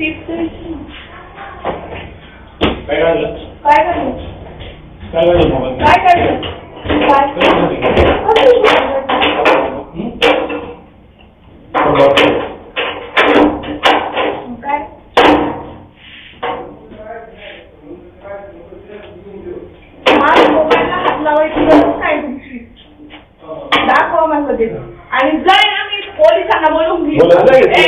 काय काढलं काय करणार काय काढलं मोबाईल काय करणार काय? माझ्या मोबाईलला हात लावायची गरज काय तुमची. दाखवा मला ते आणि जर ना मी पोलिसांना बोलून घेईन. बोला, लगेच. ए,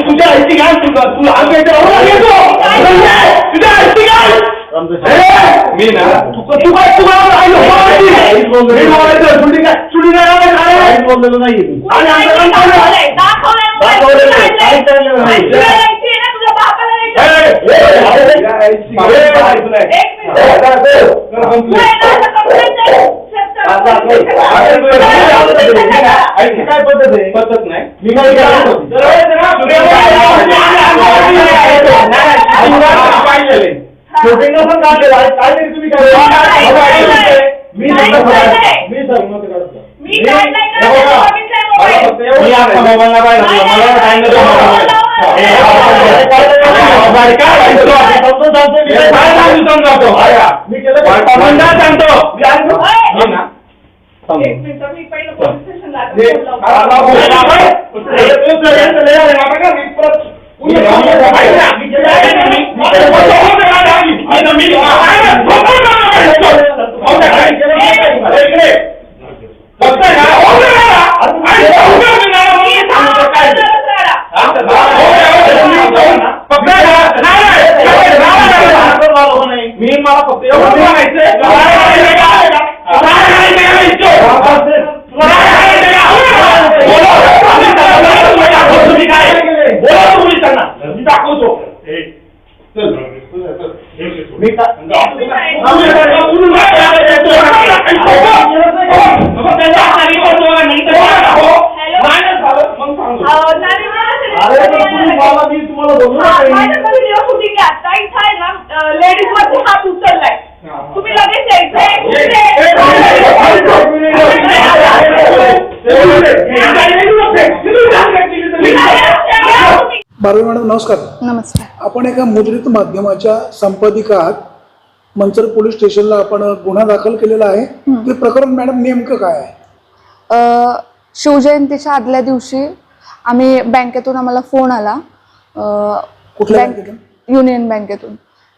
तुझ्या आईची घाल तुझा तू आज काय तर आवाज येतो म्हणजे, तुझ्या आईची घाल ए, मी ना तू क- तू काय तू काय आई बोलायची मी बोलायचं सुटी काय सुटी काय आवाज आहे? बोललेलं नाही कोणी काय पद्धत आहे? पद्धत नाही. मी काय पण काढलेलं आहे काय तरी तुम्ही काय मी मी मी आता मोबाईलला? मला मोबाईल. हे, काय सांगतो. काय सांगू समजावतो? ना मी पहिलं police station ला हे, फोन लावतो. आता बोल ना, बाई. हे, तू जर यांचं लय आहे ना, बघा, मी परत- मी ऐक ना, मी केलं आहे ना, मी- मी केलं आहे ना, मी- आता मी- आहे ना, बघू ना, हो ना, काय केलं नाही काय? अरे, इकडे. बघताय ना? हो ना, ना, ना. आणि बघू ना, मी ना, मी सांगतो काय ते. हा? हो ना, हो ना, मी जाऊन ना. बघताय ना? नाही, नाही, नाही, नाही, नाही, नाही. मी मला फक्त एवढं म्हणायचंय. नाही, नाही, नाही, नाही, नाही. नाही, नाही, नाही, नाही, इच्छो. अहो, नाही, नाही, हा, माझ्याकडे video shooting आहे. आता इथं आहे ना, अं, ladies वरती हात उचललाय. तुम्ही लगेच यायचंय. बारवे मॅडम नमस्कार. नमस्कार. आपण एका मुद्रित माध्यमाच्या संपादिका आहात मंचर पोलीस स्टेशनला आपण गुन्हा दाखल केलेला आहे. ते प्रकरण मॅडम नेमकं काय आहे? शिवजयंतीच्या आदल्या दिवशी आम्ही बँकेतून आम्हाला फोन आला. कुठल्या बँक- बँकेतून? युनियन बँकेतून.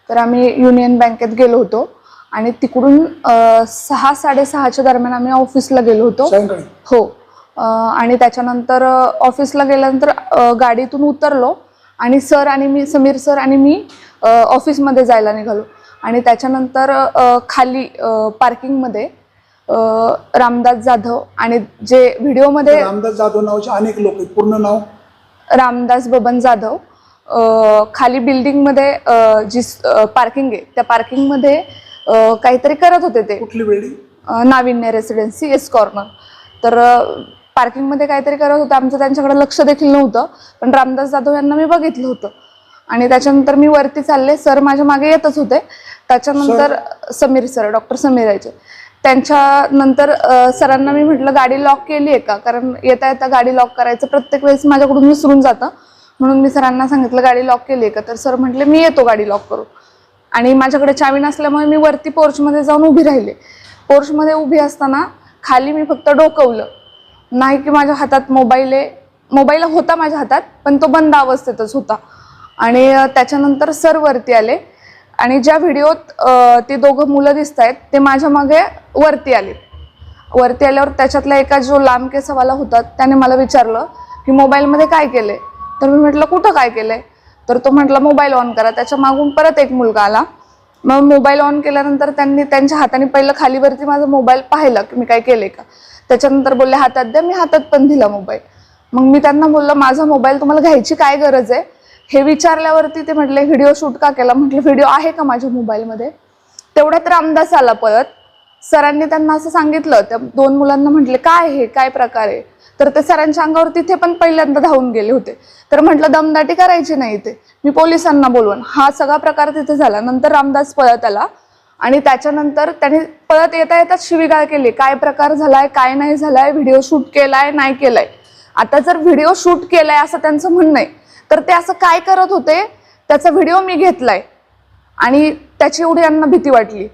तर आम्ही युनियन बँकेत गेलो होतो आणि तिकडून सहा साडेसहाच्या दरम्यान आम्ही ऑफिसला गेलो होतो. हो. आणि त्याच्यानंतर ऑफिसला गेल्यानंतर गाडीतून उतरलो आणि सर आणि मी समीर सर आणि मी ऑफिसमध्ये जायला निघालो. आणि त्याच्यानंतर खाली पार्किंगमध्ये रामदास जाधव आणि जे व्हिडिओमध्ये रामदास जाधव नावाचे अनेक लोक आहेत. पूर्ण नाव? रामदास बबन जाधव. खाली बिल्डिंगमध्ये जी पार्किंग आहे त्या पार्किंगमध्ये काहीतरी करत होते ते. कुठली बिल्डिंग नाविन्य रेसिडेन्सी एस कॉर्नर. तर पार्किंगमध्ये काहीतरी करत होतं. आमचं त्यांच्याकडे लक्ष देखील नव्हतं. पण रामदास जाधव यांना मी बघितलं होतं. आणि त्याच्यानंतर मी वरती चालले. सर माझ्या मागे येतच होते. त्याच्यानंतर समीर सर डॉक्टर समीर यायचे त्यांच्यानंतर अ, सरांना मी म्हटलं गाडी लॉक केली आहे का? कारण येता येता गाडी लॉक करायचं प्रत्येक वेळेस माझ्याकडून विसरून जातं. म्हणून मी सरांना सांगितलं गाडी लॉक केली आहे का? तर सर म्हटले मी येतो गाडी लॉक करू आणि माझ्याकडे चावी नसल्यामुळे मी वरती पोर्चमध्ये जाऊन उभी राहिले. पोर्चमध्ये उभी असताना खाली मी फक्त डोकवलं. नाही की माझ्या हातात मोबाईल आहे मोबाईल होता माझ्या हातात पण तो बंद अवस्थेतच होता. आणि त्याच्यानंतर सर वरती आले. आणि ज्या व्हिडिओत ते दोघं मुलं दिसत आहेत ते माझ्या मागे वरती आले. वरती आल्यावर त्याच्यातला एका जो लांब केसवाला होता त्याने मला विचारलं की मोबाईलमध्ये काय केलंय? तर मी म्हटलं कुठं काय केलं तर तो म्हटला मोबाईल ऑन करा. त्याच्या मागून परत एक मुलगा आला. मग मोबाईल ऑन केल्यानंतर त्यांनी त्यांच्या हाताने पहिलं खालीवरती माझा मोबाईल पाहिला की मी काय केले का. त्याच्यानंतर बोलले हातात द्या मी हातात पण दिला मोबाईल. मग मी त्यांना बोललं माझा मोबाईल तुम्हाला घ्यायची काय गरज आहे? हे विचारल्यावरती ते म्हटले व्हिडिओ शूट का केला? म्हटलं व्हिडिओ आहे का माझ्या मोबाईलमध्ये? तेवढ्यात रामदास आला परत. सरांनी त्यांना असं सांगितलं त्या दोन मुलांना म्हटले काय हे? काय प्रकार आहे? तर ते सरांच्या अंगावर तिथे पण पहिल्यांदा धावून गेले होते. तर म्हटलं दमदाटी करायची नाही इथे. मी पोलिसांना बोलवून. हा सगळा प्रकार तिथे झाला. नंतर रामदास पळत आला आणि त्याच्यानंतर त्याने पळत येता येताच शिवीगाळ केली. काय प्रकार झालाय? काय नाही झालाय? व्हिडिओ शूट केलाय? नाही केलाय? आता जर व्हिडिओ शूट केलाय असं त्यांचं म्हणणं आहे तर ते असं काय करत होते? त्याचा व्हिडिओ मी घेतलाय. आणि त्याची एवढी यांना भीती वाटली.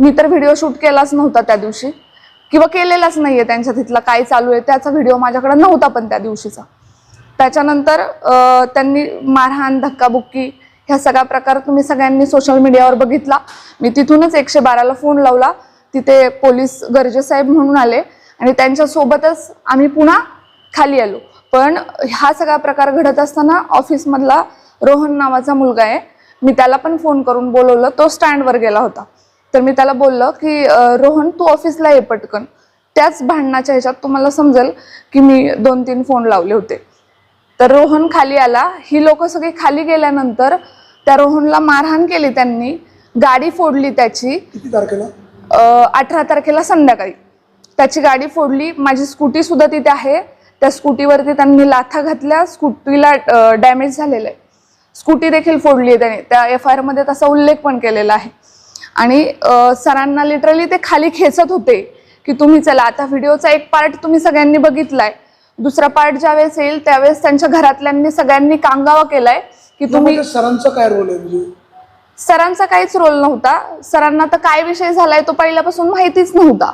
मी तर व्हिडिओ शूट केलाच नव्हता त्या दिवशी. किंवा केलेलाच नाहीये त्यांच्या तिथला काय चालू आहे त्याचा व्हिडिओ माझ्याकडे नव्हता पण त्या दिवशीचा. त्याच्यानंतर त्यांनी मारहाण धक्काबुक्की ह्या सगळा प्रकार तुम्ही सगळ्यांनी सोशल मीडियावर बघितला. मी तिथूनच एकशे बाराला फोन लावला. तिथे पोलीस गरजेसाहेब म्हणून आले आणि त्यांच्यासोबतच आम्ही पुन्हा खाली आलो. पण हा सगळा प्रकार घडत असताना ऑफिसमधला रोहन नावाचा मुलगा आहे. मी त्याला पण फोन करून बोलवलं. तो स्टँडवर गेला होता. तर मी त्याला बोललं की रोहन तू ऑफिसला ये पटकन. त्याच भांडणाच्या ह्याच्यात तुम्हाला समजेल की मी दोन तीन फोन लावले होते. तर रोहन खाली आला. ही लोक सगळी खाली गेल्यानंतर त्या रोहनला मारहाण केली त्यांनी. गाडी फोडली त्याची. अठरा तारखेला संध्याकाळी. त्याची गाडी फोडली. माझी स्कूटी सुद्धा तिथे आहे. त्या स्कूटीवरती त्यांनी लाथा घातल्या. स्कूटीला डॅमेज झालेलं आहे. स्कूटी देखील फोडली आहे त्याने. त्या एफ आयमध्ये तसा उल्लेख पण केलेला आहे. आणि सरांना लिटरली ते खाली खेचत होते की तुम्ही चला आता व्हिडिओचा एक पार्ट तुम्ही सगळ्यांनी बघितलाय. दुसरा पार्ट ज्यावेळेस येईल त्यावेळेस त्यांच्या घरातल्यांनी सगळ्यांनी कांगावा केलाय की तुम्ही सरांचा काय रोल आहे म्हणजे? सरांचा काहीच रोल नव्हता. सरांना तर काय विषय झालाय तो पहिल्यापासून माहितीच नव्हता.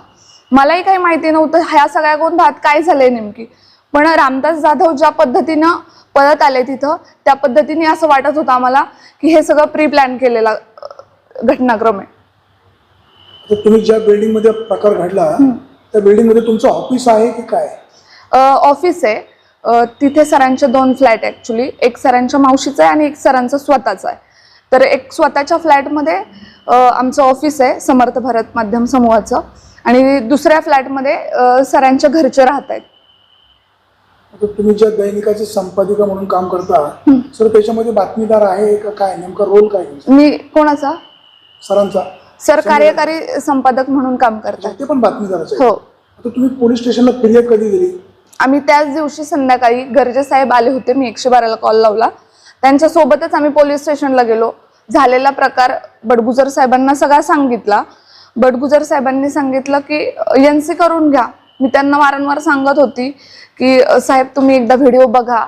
मलाही काही माहिती नव्हतं ह्या सगळ्या गोंधळात काय झालंय नेमकी? पण रामदास जाधव ज्या पद्धतीनं परत आले तिथं त्या पद्धतीने असं वाटत होतं आम्हाला की हे सगळं प्री प्लॅन केलेला घटनाक्रम आहे. तुम्ही ज्या बिल्डिंगमध्ये प्रकार घडला त्या बिल्डिंगमध्ये तुमचं ऑफिस आहे की काय? ऑफिस आहे. अ, तिथे सरांचे दोन फ्लॅट ॲक्च्युली एक सरांच्या मावशीचा आहे आणि एक सरांचा स्वतःचा आहे. तर एक स्वतःच्या फ्लॅटमध्ये अ, आमचं ऑफिस आहे समर्थ भारत माध्यम समूहाचं. आणि दुसऱ्या फ्लॅटमध्ये अ, सरांच्या घरचे राहत आहेत. तुम्ही ज्या दैनिकाचे संपादिका म्हणून काम करता सर त्याच्यामध्ये बातमीदार आहे का काय? नेमका रोल काय तुमचा? मी कोणाचा? सरांचा. सर कार्यकारी संपादक म्हणून काम करतात. ते पण बातमीदारच हो. आता तुम्ही पोलीस स्टेशनला फिर्याद कधी दिली? आम्ही त्याच दिवशी संध्याकाळी गर्जे साहेब आले होते मी एकशे बाराला कॉल लावला. त्यांच्यासोबतच आम्ही पोलीस स्टेशनला गेलो. झालेला प्रकार बडगुजर साहेबांना सगळा सांगितला. बडगुजर साहेबांनी सांगितलं की एन सी करून घ्या. मी त्यांना वारंवार सांगत होती की "अ, साहेब तुम्ही एकदा व्हिडिओ बघा.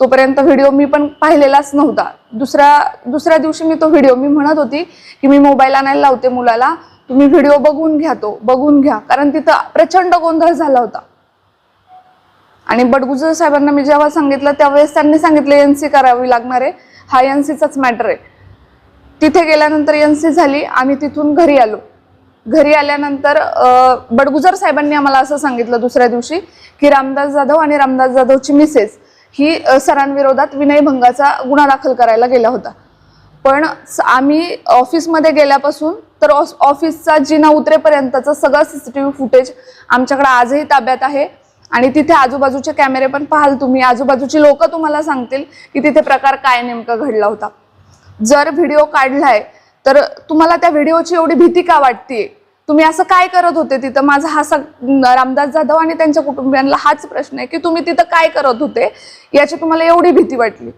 तोपर्यंत व्हिडिओ मी पण पाहिलेलाच नव्हता. दुसऱ्या दुसऱ्या दिवशी मी तो व्हिडिओ मी म्हणत होती की मी मोबाईल आणायला लावते मुलाला. तुम्ही व्हिडिओ बघून घ्या तो बघून घ्या. कारण तिथं प्रचंड गोंधळ झाला होता. आणि बडगुजर साहेबांना मी जेव्हा सांगितलं त्यावेळेस त्यांनी सांगितलं एन सी करावी लागणार आहे. हा एन सीचाच मॅटर आहे. तिथे गेल्यानंतर एन सी झाली आम्ही तिथून घरी आलो. घरी आल्यानंतर बडगुजर साहेबांनी आम्हाला असं सांगितलं दुसऱ्या दिवशी की रामदास जाधव आणि रामदास जाधवची मिसेस ही सरांविरोधात विनयभंगाचा गुन्हा दाखल करायला गेला होता. पण स- आम्ही ऑफिसमध्ये गेल्यापासून तर ऑस- ऑफिसचा जिना उतरेपर्यंतचं सगळं C C T V footage आमच्याकडे आजही ताब्यात आहे. आणि तिथे आजूबाजूचे कॅमेरे पण पाहाल तुम्ही. आजूबाजूची लोक तुम्हाला सांगतील की तिथे प्रकार काय नेमका घडला होता. जर व्हिडिओ काढलाय तर तुम्हाला त्या व्हिडिओची एवढी भीती का वाटते तुम्ही असं काय करत होते तिथं? माझा हा सग रामदास जाधव आणि त्यांच्या कुटुंबियांना हाच प्रश्न आहे की तुम्ही तिथं काय करत होते? याची तुम्हाला एवढी भीती वाटली.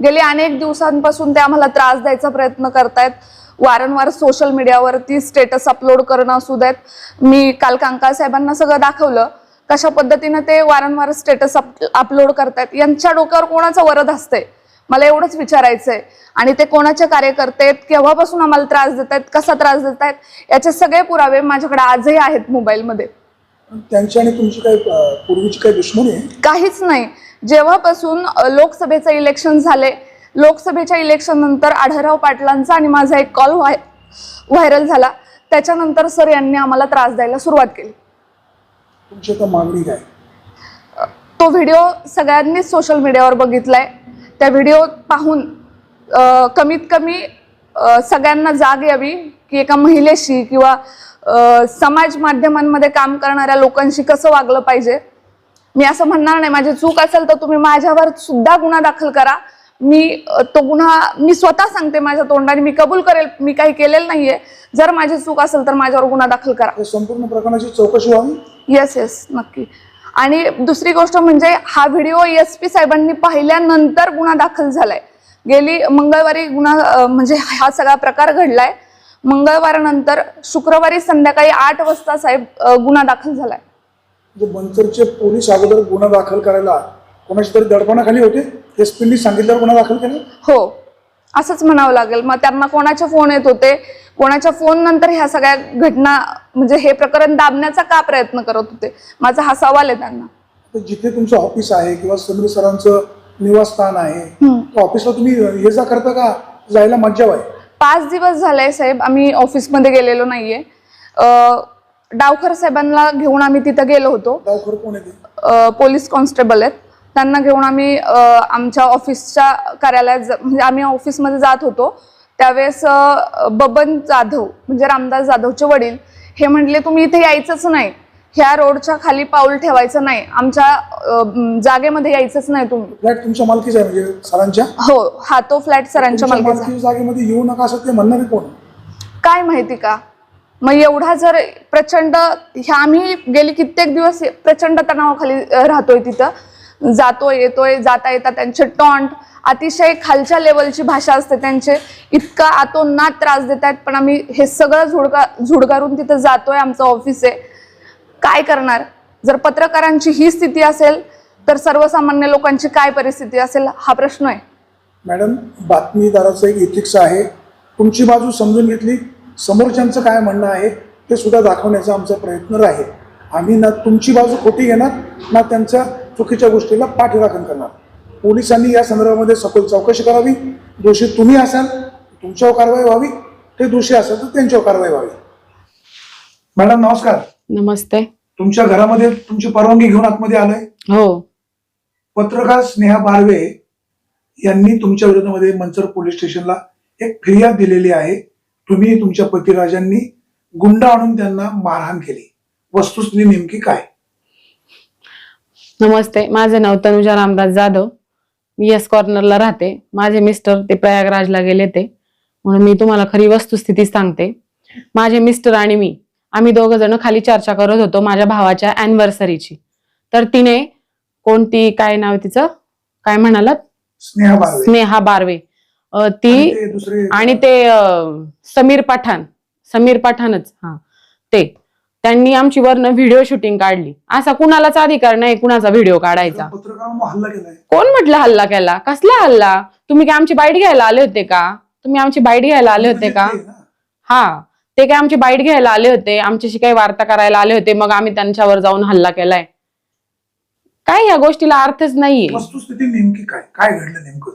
गेली अनेक दिवसांपासून ते आम्हाला त्रास द्यायचा प्रयत्न करतायत. वारंवार सोशल मीडियावरती स्टेटस अपलोड करणं असू देत. मी काल कांका साहेबांना सगळं दाखवलं. कशा पद्धतीनं ते वारंवार स्टेटस अपलोड करतायत? यांच्या डोक्यावर कोणाचं वरद असतंय? मला एवढंच विचारायचं आहे आणि ते कोणाचे कार्यकर्ते आहेत केव्हापासून आम्हाला त्रास देत आहेत कसा त्रास देत आहेत याचे सगळे पुरावे माझ्याकडे आजही आहेत मोबाईलमध्ये. त्यांची आणि तुमची अं, पूर्वीची काय दुश्मनी काहीच नाही. जेव्हापासून लोकसभेचं इलेक्शन झाले लोकसभेच्या इलेक्शन नंतर आढळराव पाटलांचा आणि माझा एक कॉल व्हाय व्हायरल झाला. त्याच्यानंतर सर यांनी आम्हाला त्रास द्यायला सुरुवात केली. तुमची मागणी काय? तो व्हिडिओ सगळ्यांनीच सोशल मीडियावर बघितलाय. त्या व्हिडिओ पाहून कमीत कमी सगळ्यांना जाग यावी की एका महिलेशी किंवा समाज माध्यमांमध्ये काम करणाऱ्या लोकांशी कसं वागलं पाहिजे. मी असं म्हणणार नाही माझी चूक असेल तर तुम्ही माझ्यावर सुद्धा गुन्हा दाखल करा. मी तो गुन्हा मी स्वतः सांगते माझ्या तोंडाने मी कबूल करेल मी काही केलेलं नाहीये. जर माझी चूक असेल तर माझ्यावर गुन्हा दाखल करा. संपूर्ण प्रकरणाची चौकशी व्हावी? येस येस नक्की. आणि दुसरी गोष्ट म्हणजे हा व्हिडिओ एस पी साहेबांनी पाहिल्यानंतर गुन्हा दाखल झालाय. गेली मंगळवारी गुन्हा म्हणजे हा सगळा प्रकार घडलाय. मंगळवारानंतर शुक्रवारी संध्याकाळी आठ वाजता साहेब गुन्हा दाखल झालाय. मंचरचे पोलीस अगोदर गुन्हा दाखल करायला कोणाच्या तरी दडपणाखाली होते? एस पीनी सांगितल्यावर गुन्हा दाखल केला? हो. असंच म्हणावं लागेल. मग त्यांना कोणाचे फोन येत होते? कोणाच्या फोन नंतर ह्या सगळ्या घटना म्हणजे हे प्रकरण दाबण्याचा का प्रयत्न करत होते? माझा हा सवाल आहे त्यांना. जिथे तुमचं ऑफिस आहे किंवा समीर सरांचं निवासस्थान आहे ऑफिसला तुम्ही ये जा करता का? जायला मज्जा आहे पाच दिवस झाले साहेब आम्ही ऑफिसमध्ये गेलेलो नाहीये. डावखर साहेबांना घेऊन आम्ही तिथं गेलो होतो. डावखोर कोण पोलीस कॉन्स्टेबल आहेत. त्यांना घेऊन आम्ही आमच्या ऑफिसच्या कार्यालयात म्हणजे आम्ही ऑफिसमध्ये जात होतो. त्यावेळेस बबन जाधव म्हणजे रामदास जाधवचे वडील हे म्हटले तुम्ही इथे यायचंच नाही. ह्या रोडच्या खाली पाऊल ठेवायचं नाही. आमच्या अ, जागेमध्ये यायचंच नाही तुम्ही फ्लॅट तुमच्या मालकीचा आहे म्हणजे सरांच्या? हो हा तो फ्लॅट सरांच्या तुमच्या मालकीचा. मालकीच्या जागेमध्ये येऊ नका असं ते म्हणणारे कोण? काय माहिती का? मग एवढा जर प्रचंड ह्या आम्ही गेली कित्येक दिवस प्रचंड तणावाखाली अ, राहतोय तिथं. जातोय येतोय जाता येता त्यांचे टॉन्ट अतिशय खालच्या लेवलची भाषा असते त्यांचे. इतका आतोनात त्रास देत आहेत पण आम्ही हे सगळं झुडका झुडकारून तिथं जातोय आमचं ऑफिस आहे. काय करणार? जर पत्रकारांची ही स्थिती असेल तर सर्वसामान्य लोकांची काय परिस्थिती असेल हा प्रश्न आहे. मॅडम बातमीदाराचं एक इथिक्स आहे. तुमची बाजू समजून घेतली. समोरच्यांचं काय म्हणणं आहे ते सुद्धा दाखवण्याचा आमचा प्रयत्न राहील. आम्ही ना तुमची बाजू खोटी घेणार ना त्यांच्या चुकीच्या गोष्टीला पाठराखण करणार. पोलिसांनी या संदर्भामध्ये सखोल चौकशी करावी. दोषी तुम्ही असाल तुमच्यावर कारवाई व्हावी. ते दोषी असाल तर त्यांच्यावर कारवाई व्हावी. मॅडम नमस्कार. नमस्ते. तुमच्या घरामध्ये तुमची परवानगी घेऊन आतमध्ये आलोय? हो. पत्रकार स्नेहा बारवे यांनी तुमच्या विरोधामध्ये मंचर पोलीस स्टेशनला एक फिर्याद दिलेली आहे. तुम्ही तुमच्या पतिराजांनी गुंड आणून त्यांना मारहाण केली. वस्तुस्थिती नेमकी काय? नमस्ते माझं नाव तनुजा रामदास जाधव. मी एस कॉर्नरला राहते. माझे मिस्टर ते प्रयागराजला गेले ते. म्हणून मी तुम्हाला खरी वस्तुस्थिती सांगते. माझे मिस्टर आणि मी आम्ही दोघ जण खाली चर्चा करत होतो माझ्या भावाच्या अॅनिव्हर्सरीची तर तिने कोणती काय नाव तिचं? काय म्हणालात? स्नेहा बारवे. ती आणि ते समीर पठाण. समीर पठाणच हा. ते. त्यांनी आमची वरनं व्हिडिओ शूटिंग काढली. असा कुणालाच अधिकार नाही कुणाचा व्हिडिओ काढायचा. कोण म्हटलं हल्ला केला? कसला हल्ला? तुम्ही काय आमची बाईट घ्यायला आले होते का? तुम्ही आमची बाईट घ्यायला आले होते का. हा. ते काय आमची बाईट घ्यायला आले होते? आमच्याशी काही वार्ता करायला आले होते? मग आम्ही त्यांच्यावर जाऊन हल्ला केलाय. काय या गोष्टीला अर्थच नाहीये. वस्तुस्थिती नेमकी काय? काय घडलं नेमकं?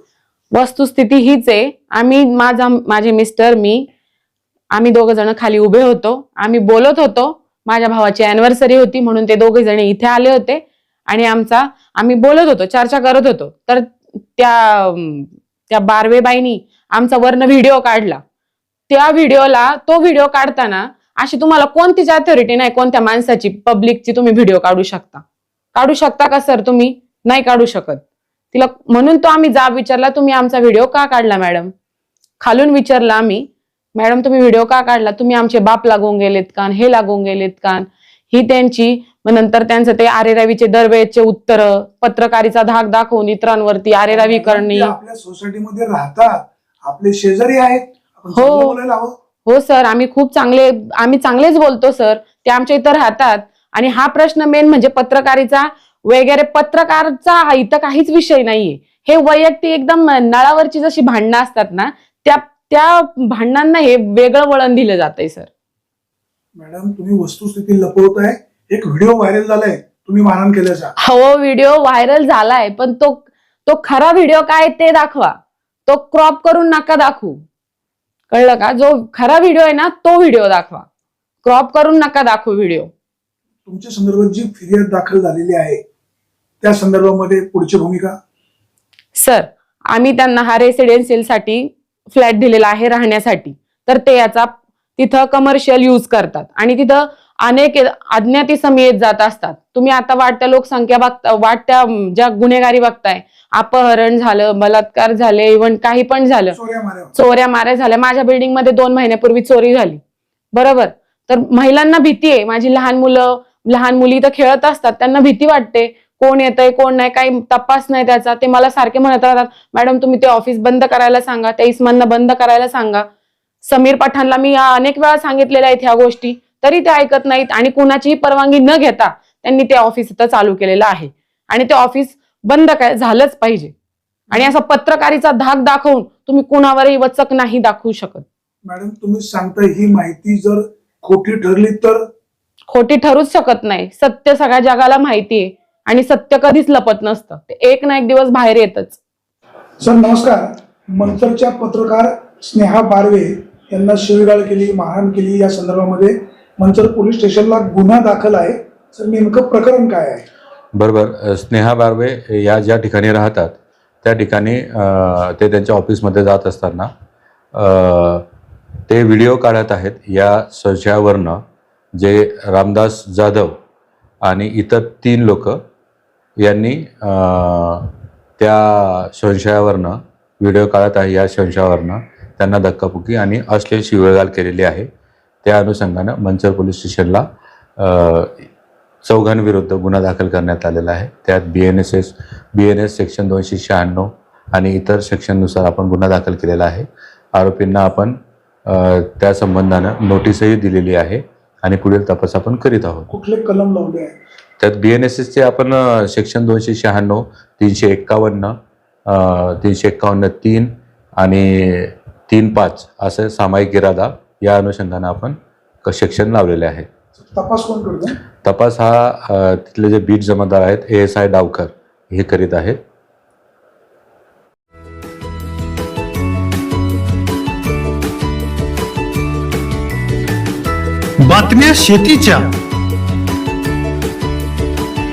वस्तुस्थिती हीच आहे. आम्ही माझा माझे मिस्टर मी आम्ही दोघ जण खाली उभे होतो. आम्ही बोलत होतो. माझ्या भावाची अॅनिव्हर्सरी होती म्हणून ते दोघे जण इथे आले होते. आणि आमचा आम्ही बोलत होतो चर्चा करत होतो. तर त्या त्या बारवेबाईनी आमचा वर्ण व्हिडिओ काढला. त्या व्हिडिओला तो व्हिडिओ काढताना अशी तुम्हाला कोणतीच अथॉरिटी नाही कोणत्या माणसाची पब्लिकची तुम्ही व्हिडिओ काढू शकता. काढू शकता का सर तुम्ही? नाही काढू शकत. तिला म्हणून तो आम्ही जाब विचारला तुम्ही आमचा व्हिडिओ का काढला मॅडम खालून विचारला आम्ही मॅडम तुम्ही व्हिडिओ का काढला? तुम्ही आमचे बाप लागून गेलेत का? हे लागून गेलेत का? ही त्यांची मग नंतर त्यांचं ते आरे रवीचे दरवेळेचे उत्तर पत्रकारीचा धाक दाखवून इतरांवरती आरे रवी करणे. आपल्या सोसायटीमध्ये राहतात. आपले शेजारी आहेत. हो. हो सर. आम्ही खूप चांगले आम्ही चांगलेच बोलतो सर. ते आमच्या इथं राहतात. आणि हा प्रश्न मेन म्हणजे पत्रकारीचा वगैरे पत्रकारचा इथं काहीच विषय नाहीये. हे वैयक्तिक एकदम नळावरची जशी भांडणं असतात ना त्या त्या भांडणांना हे वेगळं वळण दिलं जातंय सर. मॅडम तुम्ही वस्तुस्थिती लपवताय. एक व्हिडिओ व्हायरल झालाय. तुम्ही मारहाण केल्याचा. हो व्हिडिओ व्हायरल झालाय पण तो तो खरा व्हिडिओ काय ते दाखवा. तो क्रॉप करून नका दाखवू. कळलं का? जो खरा व्हिडिओ आहे ना तो व्हिडिओ दाखवा. क्रॉप करून नका दाखवू व्हिडिओ. तुमच्या संदर्भात जी फिर्याद दाखल झालेली आहे त्या संदर्भामध्ये पुढची भूमिका? सर आम्ही त्यांना हा रेसिडेन्शियलसाठी फ्लॅट दिलेला आहे राहण्यासाठी तर ते याचा तिथं कमर्शियल यूज करतात. आणि तिथं अनेक अज्ञाती समी येत जात असतात. तुम्ही आता वाढत्या लोकसंख्या बघता वाढत्या ज्या गुन्हेगारी बघताय अपहरण झालं बलात्कार झाले इव्हन काही पण झालं. चोऱ्या माऱ्या. झाल्या. माझ्या बिल्डिंगमध्ये दोन महिन्यापूर्वी चोरी झाली. बरोबर? तर महिलांना भीती आहे. माझी लहान मुलं लहान मुली इथं खेळत असतात त्यांना भीती वाटते. कोण येतंय कोण नाही काही तपास नाही त्याचा. ते मला सारखे म्हणत राहतात मॅडम तुम्ही ते ऑफिस बंद करायला सांगा त्या इस्मांना बंद करायला सांगा. समीर पठाणला मी अनेक वेळा सांगितलेल्या आहेत ह्या गोष्टी तरी ते ऐकत नाहीत आणि कुणाचीही परवानगी न घेता त्यांनी ते ऑफिस इथं चालू केलेलं आहे. आणि ते ऑफिस बंद काय झालंच पाहिजे. आणि असा पत्रकारीचा धाक दाखवून तुम्ही कुणावरही वचक नाही दाखवू शकत. मॅडम तुम्ही सांगताय ही माहिती जर खोटी ठरली तर? खोटी ठरूच शकत नाही. सत्य सगळ्या जगाला माहिती आहे. आणि सत्य कधीच लपत नसतं. ते एक ना एक दिवस बाहेर येतच. सर नमस्कार. मंतरच्या पत्रकार स्नेहा बारवे यांना शिवीगाळ केली मारहाण केली या संदर्भामध्ये. मंचर पोलीस स्टेशनला गुन्हा दाखल आहे. सर नेमकं प्रकरण काय आहे? बरोबर. स्नेहा बारवे या ज्या ठिकाणी राहतात त्या ठिकाणी ते त्यांच्या ऑफिसमध्ये जात असताना ते व्हिडिओ काढत आहेत. या संशयावरनं जे रामदास जाधव आणि इतर तीन लोक यांनी त्या संशयावरनं व्हिडिओ काढत आहे या संशयावरनं त्यांना धक्काबुक्की आणि अश्लील शिवगाळ केलेली आहे. त्या अनुषंगानं मंचर पोलीस स्टेशनला चौघांविरुद्ध गुन्हा दाखल करण्यात आलेला आहे. त्यात B N S S B N S section दोनशे शहाण्णव आणि इतर सेक्शननुसार आपण गुन्हा दाखल केलेला आहे. आरोपींना आपण त्या संबंधानं नोटीसही दिलेली आहे आणि पुढील तपास आपण करीत आहोत. कुठले कलम लावले आहे? त्यात बी एन एस एसचे आपण सेक्शन दोनशे शहाण्णव तीनशे एक्कावन्न तीनशे एक्कावन्न तीन आणि तीन पाच असं सामायिक इरादा या अनुषंगानं आपण क- सेक्शन लावलेले आहे. तपास कोण करतो? तपास हा तिथले जे बीट जमादार आहेत ए एस आय डावकर हे करीत आहेत बातम्या शेतीच्या.